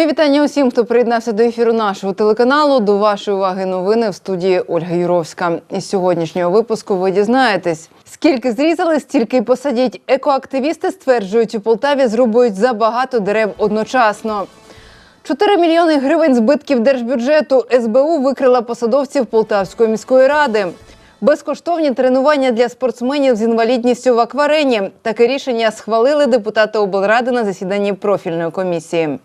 Мої вітання усім, хто приєднався до ефіру нашого телеканалу. До вашої уваги новини в студії Ольга Юровська. Із сьогоднішнього випуску ви дізнаєтесь, скільки зрізали, стільки й посадять. Екоактивісти стверджують, у Полтаві зрубують забагато дерев одночасно. 4 мільйони гривень збитків держбюджету СБУ викрила посадовців Полтавської міської ради. Безкоштовні тренування для спортсменів з інвалідністю в акварені. Таке рішення схвалили депутати облради на засіданні профільної комісії.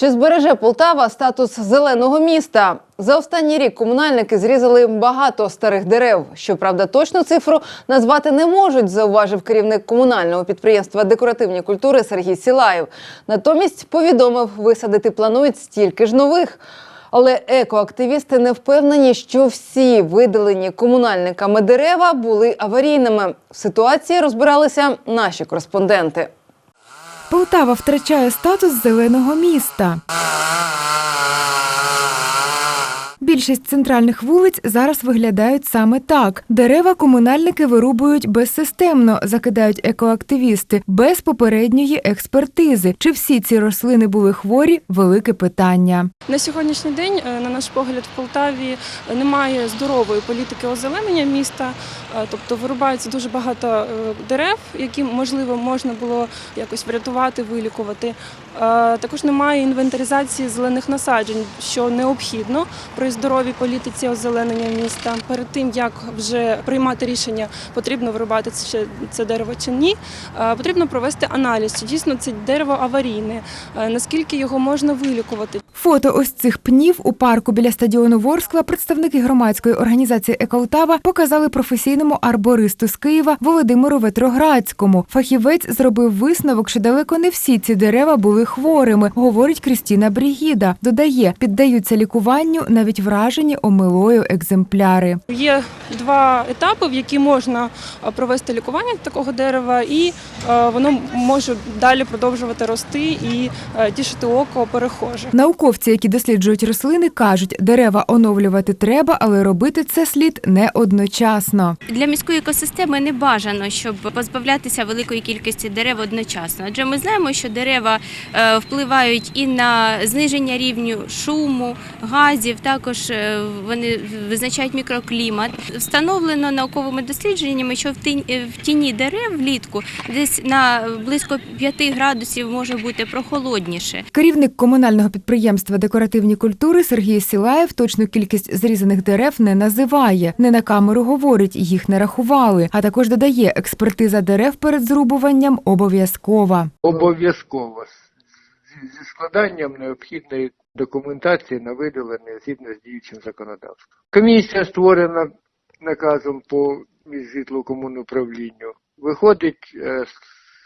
Чи збереже Полтава статус зеленого міста? За останній рік комунальники зрізали багато старих дерев. Щоправда, точну цифру назвати не можуть, зауважив керівник комунального підприємства декоративні культури Сергій Сілаєв. Натомість повідомив, висадити планують стільки ж нових. Але екоактивісти не впевнені, що всі видалені комунальниками дерева були аварійними. В ситуації розбиралися наші кореспонденти. Полтава втрачає статус зеленого міста. Більшість центральних вулиць зараз виглядають саме так. Дерева комунальники вирубують безсистемно, закидають екоактивісти, без попередньої експертизи. Чи всі ці рослини були хворі велике питання. На сьогоднішній день, е, на наш погляд, в Полтаві немає здорової політики озеленення міста, е, тобто вирубається дуже багато е, дерев, які можливо можна було якось врятувати, вилікувати. Також немає інвентаризації зелених насаджень, що необхідно при здоровій політиці озеленення міста. Перед тим як вже приймати рішення, потрібно вирубати це це дерево чи ні, е, потрібно провести аналіз, чи дійсно це дерево аварійне, е, наскільки його можна вилікувати. Фото ось цих пнів у парку біля стадіону Ворскла представники громадської організації Еколтава показали професійному арбористу з Києва Володимиру Ветроградському. Фахівець зробив висновок, що далеко не всі ці дерева були хворими, говорить Крістіна Брігіда. Додає, піддаються лікуванню навіть вражені омилою екземпляри. Є два етапи, в які можна е, провести лікування такого дерева, і е, воно може далі продовжувати рости і е, тішити око перехожих. Науковці, які досліджують рослини, кажуть, дерева оновлювати треба, але робити це слід не одночасно. Для міської екосистеми не бажано, щоб позбавлятися великої кількості дерев одночасно. Адже ми знаємо, що дерева впливають і на зниження рівню шуму, газів. Також е, вони визначають мікроклімат. Встановлено науковими дослідженнями, що в е, в тіні дерев влітку десь на близько 5 градусів може бути прохолодніше. Керівник комунального підприємства декоративні культури Сергій Сілаєв точну кількість зрізаних дерев не називає. Не на камеру говорить, їх не рахували. А також додає, експертиза дерев перед зрубуванням обов'язкова. обов'язково зі складанням необхідної документації на видалення згідно з діючим законодавством. Комісія створена наказом по міжжитлово-комунуправлінню, виходить е, з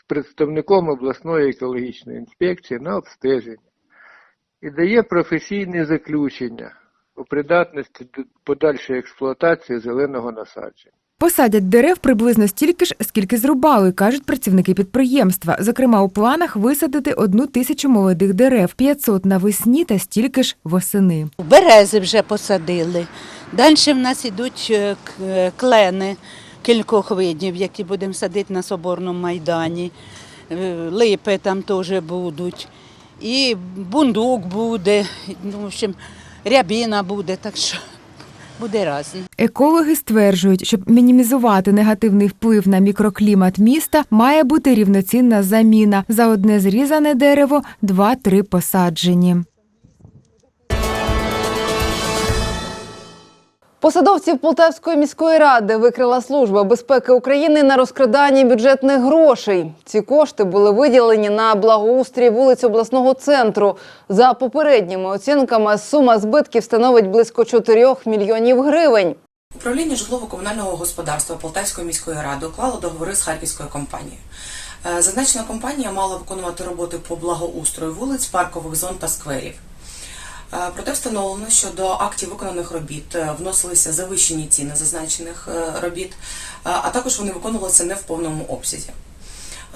представником обласної екологічної інспекції на обстеження і дає професійне заключення у придатності до подальшої експлуатації зеленого насадження. Посадять дерев приблизно стільки ж, скільки зрубали, кажуть працівники підприємства. Зокрема, у планах висадити одну тисячу молодих дерев, 500 навесні та стільки ж восени. Берези вже посадили. Далі в нас йдуть е, е, клени кількох видів, які будемо садити на Соборному майдані. Е, Липи там теж будуть. І бундук буде, ну, в общем, рябіна буде, так що буде різне. Екологи стверджують, щоб мінімізувати негативний вплив на мікроклімат міста, має бути рівноцінна заміна за одне зрізане дерево, два-три посаджені. Посадовців Полтавської міської ради викрила служба безпеки України на розкрадання бюджетних грошей. Ці кошти були виділені на благоустрій вулиць обласного центру. За попередніми оцінками сума збитків становить близько 4 мільйонів гривень. Управління житлово-комунального господарства Полтавської міської ради уклало договори з харківською компанією. Е, Зазначена компанія мала виконувати роботи по благоустрою вулиць, паркових зон та скверів. Е, Проте встановлено, що до актів виконаних робіт е, вносилися завищені ціни зазначених е, робіт, а також вони виконувалися не в повному обсязі.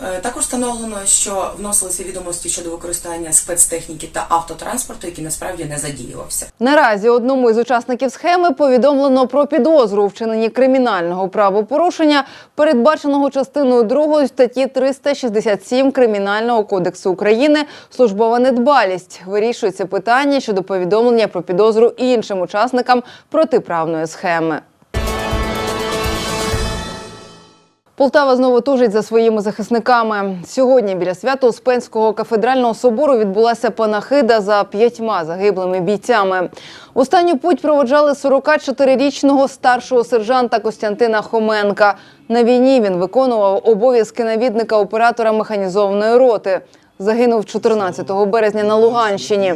Е, Також встановлено, що вносилися відомості щодо використання спецтехніки та автотранспорту, який насправді не задіювався. Наразі одному із учасників схеми повідомлено про підозру у вчиненні кримінального правопорушення, передбаченого частиною 2 статті 367 Кримінального кодексу України службова недбалість. Вирішується питання щодо повідомлення про підозру іншим учасникам протиправної схеми. Полтава знову тужить за своїми захисниками. Сьогодні біля Свято-Успенського кафедрального собору відбулася панахида за п'ятьма загиблими бійцями. Останню путь проводжали 44-річного старшого сержанта Костянтина Хоменка. На війні він виконував обов'язки навідника оператора механізованої роти. Загинув 14 березня на Луганщині.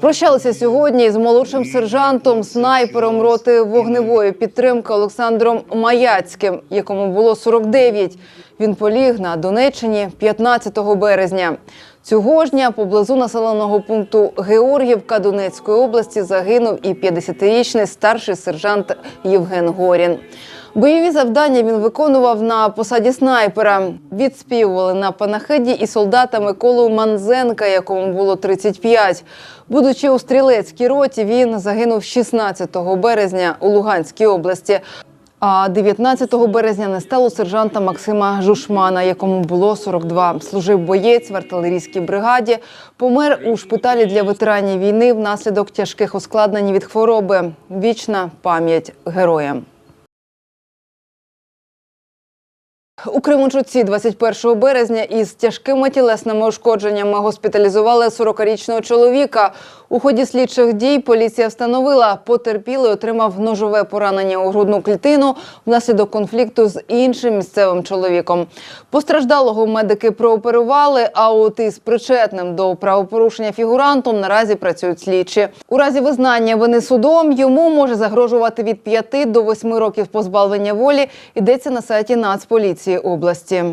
Прощалися сьогодні з молодшим сержантом, снайпером роти вогневої підтримки Олександром Маяцьким, якому було 49. Він поліг на Донеччині 15 березня. Цього ж дня поблизу населеного пункту Георгівка Донецької області загинув і 50-річний старший сержант Євген Горін. Бойові завдання він виконував на посаді снайпера. Відспівували на панахиді і солдата Миколу Манзенка, якому було 35. Будучи у стрілецькій роті, він загинув 16 березня у Луганській області. А 19 березня не стало сержанта Максима Жушмана, якому було 42. Служив боєць в артилерійській бригаді. Помер у шпиталі для ветеранів війни внаслідок тяжких ускладнень від хвороби. Вічна пам'ять героям. У Кременчуці 21 березня із тяжкими тілесними ушкодженнями госпіталізували 40-річного чоловіка. У ході слідчих дій поліція встановила, потерпілий отримав ножове поранення у грудну клітину внаслідок конфлікту з іншим місцевим чоловіком. Постраждалого медики прооперували, а от із причетним до правопорушення фігурантом наразі працюють слідчі. У разі визнання вини судом йому може загрожувати від 5 до 8 років позбавлення волі. Йдеться на сайті Нацполіції області.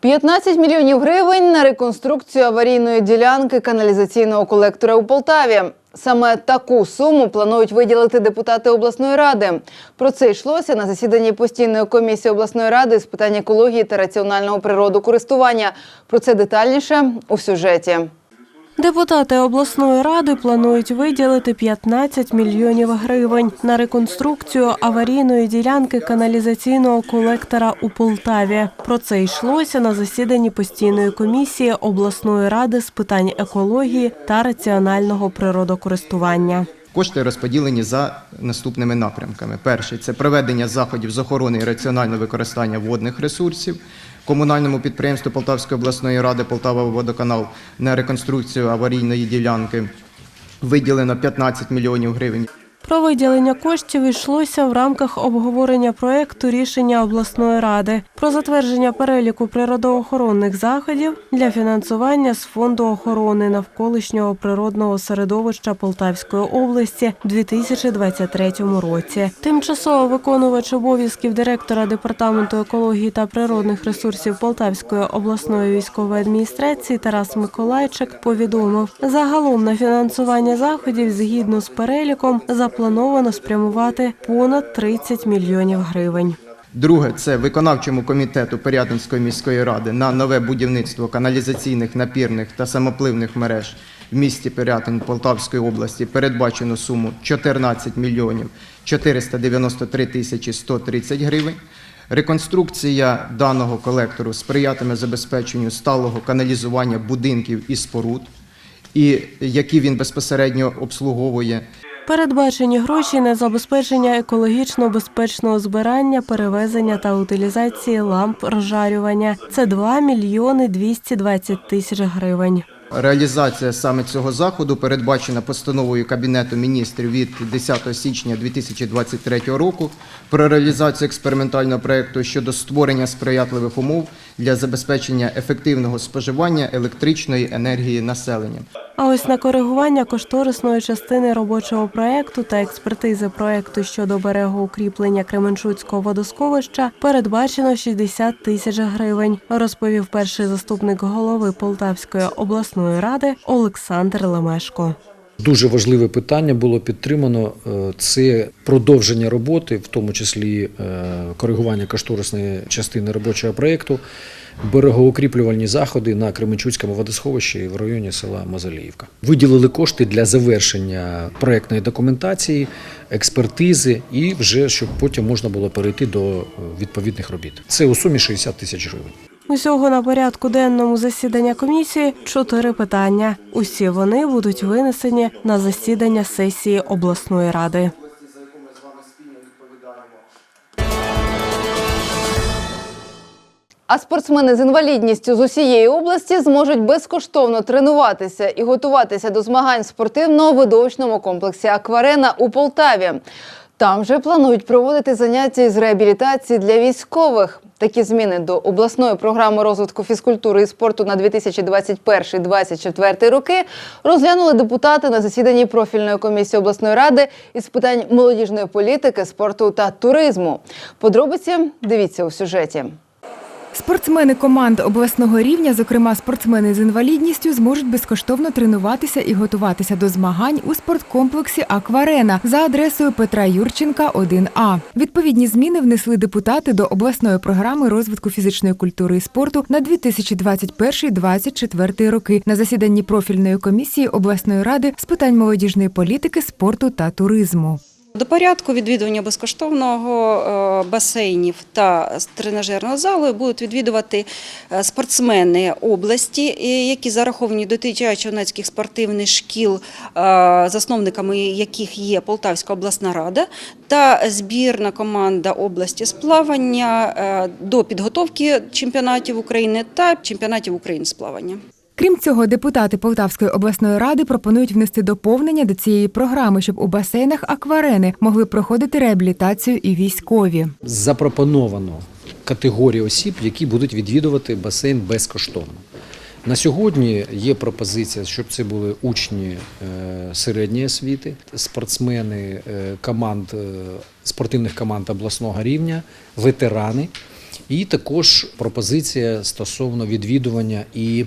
15 мільйонів гривень на реконструкцію аварійної ділянки каналізаційного колектора у Полтаві. Саме таку суму планують виділити депутати обласної ради. Про це йшлося на засіданні постійної комісії обласної ради з питань екології та раціонального природокористування. Про це детальніше у сюжеті. Депутати обласної ради планують виділити 15 мільйонів гривень на реконструкцію аварійної ділянки каналізаційного колектора у Полтаві. Про це йшлося на засіданні постійної комісії обласної ради з питань екології та раціонального природокористування. Кошти розподілені за наступними напрямками. Перший це проведення заходів з охорони і раціонального використання водних ресурсів. Комунальному підприємству Полтавської обласної ради Полтава водоканал на реконструкцію аварійної ділянки виділено 15 мільйонів гривень. Про виділення коштів йшлося в рамках обговорення проекту рішення обласної ради про затвердження переліку природоохоронних заходів для фінансування з фонду охорони навколишнього природного середовища Полтавської області у 2023 році. Тимчасово виконувач обов'язків директора департаменту екології та природних ресурсів Полтавської обласної військової адміністрації Тарас Миколайчик повідомив, загалом на фінансування заходів згідно з переліком заплановано спрямувати понад 30 мільйонів гривень. Друге це виконавчому комітету Порядинської міської ради на нове будівництво каналізаційних напірних та самопливних мереж в місті Пирятин Полтавської області передбачено суму 14 мільйонів 493 тисячі 130 гривень. Реконструкція даного колектору сприятиме забезпеченню сталого каналізування будинків і споруд, і які він безпосередньо обслуговує. Передбачені гроші на забезпечення екологічно безпечного збирання, перевезення та утилізації ламп розжарювання. Це 2 мільйони 220 тисяч гривень. Реалізація саме цього заходу передбачена постановою Кабінету міністрів від 10 січня 2023 року про реалізацію експериментального проекту щодо створення сприятливих умов для забезпечення ефективного споживання електричної енергії населенням. А ось на коригування кошторисної частини робочого проекту та експертизи проекту щодо берегоукріплення Кременчуцького водосховища передбачено 60 тисяч гривень, розповів перший заступник голови Полтавської обласної ради Олександр Лемешко. Дуже важливе питання було підтримано. е, Це продовження роботи, в тому числі е, коригування кошторисної частини робочого проєкту, берегоукріплювальні заходи на Кременчуцькому водосховищі в районі села Мазаліївка. Виділили кошти для завершення проєктної документації, експертизи і вже щоб потім можна було перейти до е, відповідних робіт. Це у сумі 60 тисяч гривень. Усього на порядку денному засідання комісії чотири питання. Усі вони будуть винесені на засідання сесії обласної ради. А спортсмени з інвалідністю з усієї області зможуть безкоштовно тренуватися і готуватися до змагань в спортивно-видовищному комплексі Акварена у Полтаві. Там же планують проводити заняття з реабілітації для військових. Такі зміни до обласної програми розвитку фізкультури і спорту на 2021-2024 роки розглянули депутати на засіданні профільної комісії обласної ради із питань молодіжної політики, спорту та туризму. Подробиці дивіться у сюжеті. Спортсмени команд обласного рівня, зокрема спортсмени з інвалідністю, зможуть безкоштовно тренуватися і готуватися до змагань у спорткомплексі Акварена за адресою Петра Юрченка, 1А. Відповідні зміни внесли депутати до обласної програми розвитку фізичної культури і спорту на 2021-2024 роки на засіданні профільної комісії обласної ради з питань молодіжної політики, спорту та туризму. До порядку відвідування безкоштовного е, басейнів та тренажерного залу будуть відвідувати е, спортсмени області, які зараховані до дитячо-юнацьких спортивних шкіл, е, засновниками яких є Полтавська обласна рада, та збірна команда області з плавання до підготовки чемпіонатів України та чемпіонатів України з плавання. Крім цього, депутати Полтавської обласної ради пропонують внести доповнення до цієї програми, щоб у басейнах акварени могли проходити реабілітацію і військові. запропоновано категорії осіб, які будуть відвідувати басейн безкоштовно. На сьогодні є пропозиція, щоб це були учні е, середньої освіти, спортсмени е, команд е, спортивних команд обласного рівня, ветерани, і також пропозиція стосовно відвідування і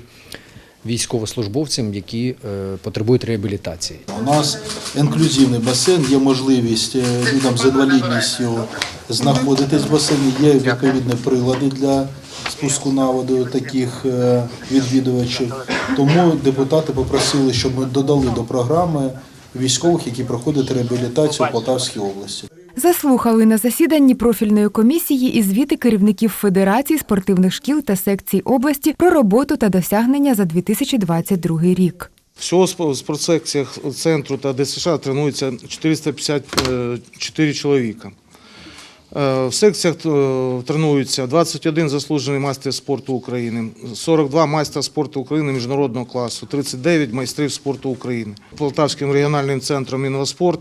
військовослужбовцям, які е, потребують реабілітації. У нас інклюзивний басейн, є можливість е, людям з інвалідністю знаходитись в басейні, є відповідні прилади для спуску на воду таких е, відвідувачів. Тому депутати попросили, щоб ми додали до програми військових, які проходять реабілітацію в Полтавській області. Заслухали на засіданні профільної комісії і звіти керівників Федерації спортивних шкіл та секцій області про роботу та досягнення за 2022 рік. Всього в спортсекціях центру та ДСШ тренується 454 чоловіка. Е, В секціях е, тренуються 21 заслужений майстер спорту України, 42 майстра спорту України міжнародного класу, 39 майстрів спорту України. Полтавським регіональним центром «Інваспорт»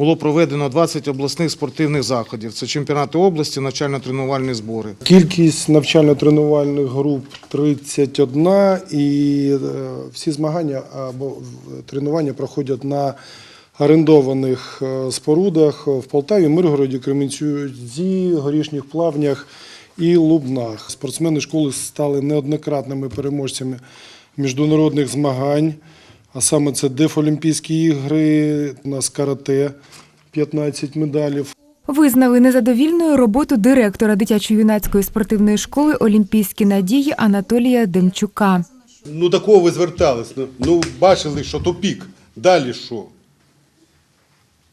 було проведено 20 обласних спортивних заходів. Це чемпіонати області, навчально-тренувальні збори. Кількість навчально-тренувальних груп 31 і е, всі змагання або тренування проходять на орендованих е, спорудах в Полтаві, Миргороді, Кременчуці, Горішніх Плавнях і Лубнах. Спортсмени школи стали неоднократними переможцями міжнародних змагань, а саме це Дефолімпійські ігри, у нас карате 15 медалів. Визнали незадовільною роботу директора дитячо-юнацької спортивної школи Олімпійські надії Анатолія Демчука. Ну до кого ви звертались? Ну, Ну, бачили, що тупік. Далі що?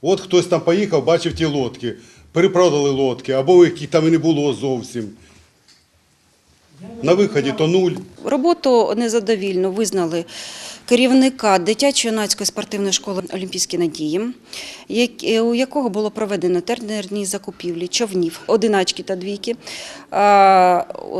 От хтось там поїхав, бачив ті лодки, перепродали лодки, або їх там і не було зовсім. На виході то нуль. Роботу незадовільно визнали керівника дитячо-юнацької спортивної школи Олімпійські надії, е, у якого було проведено тендерні закупівлі човнів, одиначки та двійки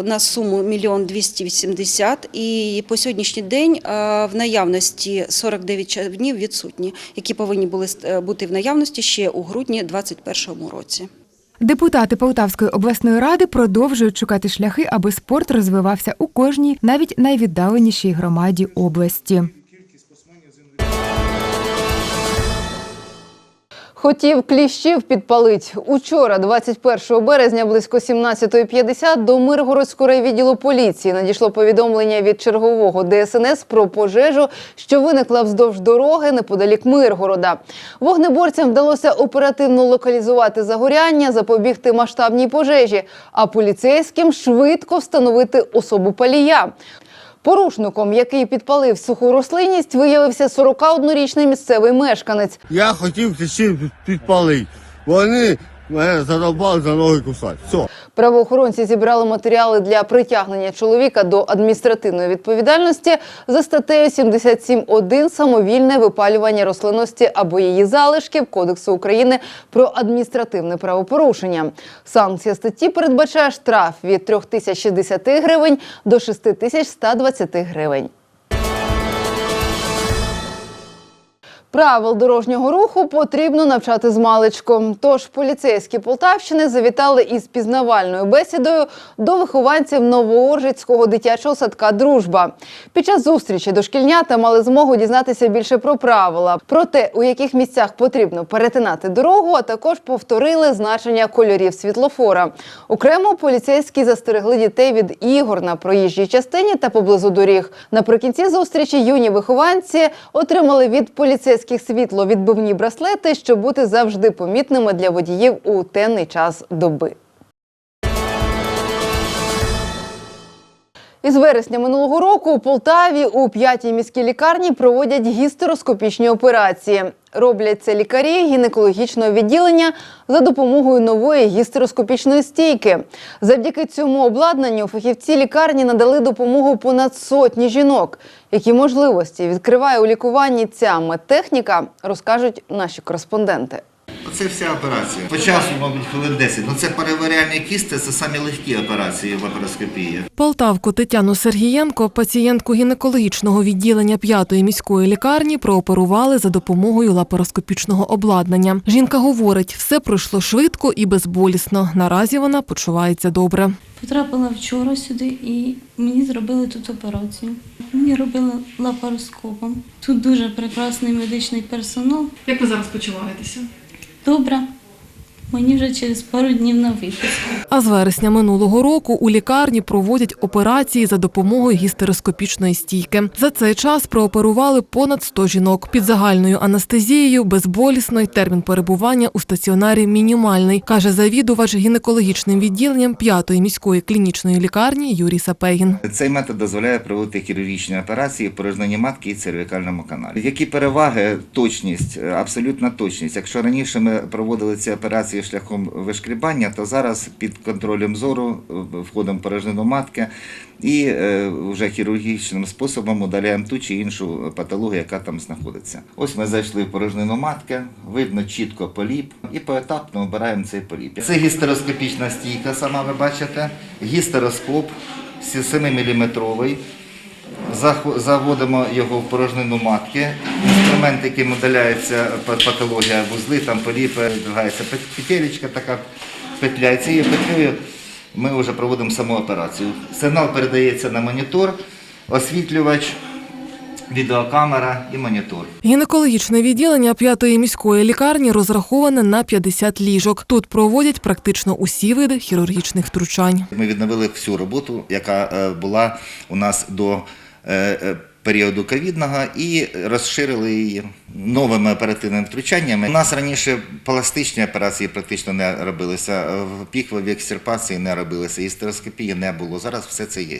на суму 1 280 вісімдесят. І по сьогоднішній день в наявності 49 човнів відсутні, які повинні були е, бути в наявності ще у грудні 2021 році. Депутати Полтавської обласної ради продовжують шукати шляхи, аби спорт розвивався у кожній, навіть найвіддаленішій громаді області. Хотів кліщів підпалить. Учора, 21 березня, близько 17.50 до Миргородського райвідділу поліції надійшло повідомлення від чергового ДСНС про пожежу, що виникла вздовж дороги неподалік Миргорода. Вогнеборцям вдалося оперативно локалізувати загоряння, запобігти масштабній пожежі, а поліцейським швидко встановити особу палія. Порушником, який підпалив суху рослинність, виявився 41-річний місцевий мешканець. Я хотів кліщів підпалити. Вони мене задовбали за ноги кусати. Все. Правоохоронці зібрали матеріали для притягнення чоловіка до адміністративної відповідальності за статтею 77.1 самовільне випалювання рослинності або її залишків Кодексу України про адміністративне правопорушення. Санкція статті передбачає штраф від 3060 гривень до 6120 гривень. Правил дорожнього руху потрібно навчати з маличку. Тож поліцейські Полтавщини завітали із пізнавальною бесідою до вихованців Новооржицького дитячого садка Дружба. Під час зустрічі дошкільнята мали змогу дізнатися більше про правила, про те, у яких місцях потрібно перетинати дорогу, а також повторили значення кольорів світлофора. Окремо поліцейські застерегли дітей від ігор на проїжджій частині та поблизу доріг. Наприкінці зустрічі юні вихованці отримали від поліцейських світловідбивні браслети, щоб бути завжди помітними для водіїв у темний час доби. Із вересня минулого року у Полтаві у п'ятій міській лікарні проводять гістероскопічні операції. Роблять це лікарі гінекологічного відділення за допомогою нової гістероскопічної стійки. Завдяки цьому обладнанню фахівці лікарні надали допомогу понад сотні жінок. Які можливості відкриває у лікуванні ця медтехніка, розкажуть наші кореспонденти. Оце вся операція. По часу, мабуть, хвилин 10. Ну це переваряльні кісти, це самі легкі операції в лапароскопії. Полтавку Тетяну Сергієнко, пацієнтку гінекологічного відділення п'ятої міської лікарні, прооперували за допомогою лапароскопічного обладнання. Жінка говорить, все пройшло швидко і безболісно. Наразі вона почувається добре. Потрапила вчора сюди і мені зробили тут операцію. Мені робили лапароскопом. Тут дуже прекрасний медичний персонал. Як ви зараз почуваєтеся? Добре. Мені вже через пару днів на виписку. А з вересня минулого року у лікарні проводять операції за допомогою гістероскопічної стійки. За цей час прооперували понад 100 жінок під загальною анестезією, безболісно й термін перебування у стаціонарі мінімальний, каже завідувач гінекологічним відділенням п'ятої міської клінічної лікарні Юрій Сапегін. Цей метод дозволяє проводити хірургічні операції в порожненні матки і цервікальному каналі. Які переваги? Точність, абсолютна точність. Якщо раніше ми проводили ці операції шляхом вишкрібання, то зараз під контролем зору входимо в порожнину матки і е, вже хірургічним способом удаляємо ту чи іншу патологію, яка там знаходиться. Ось ми зайшли в порожнину матки, видно чітко поліп і поетапно обираємо цей поліп. Це гістероскопічна стійка, сама ви бачите, гістероскоп 7-мм. Заводимо його в порожнину матки. Інструмент, яким удаляється патологія вузли, там поліпи, відбувається петелечка така петля. І цією петлею ми вже проводимо саму операцію. Сигнал передається на монітор, освітлювач, відеокамера і монітор. Гінекологічне відділення п'ятої міської лікарні розраховане на 50 ліжок. Тут проводять практично усі види хірургічних втручань. Ми відновили всю роботу, яка е, була у нас до періоду ковідного, і розширили її новими оперативними втручаннями. У нас раніше пластичні операції практично не робилися, в піхвові екстерпації не робилися, істероскопії не було. Зараз все це є.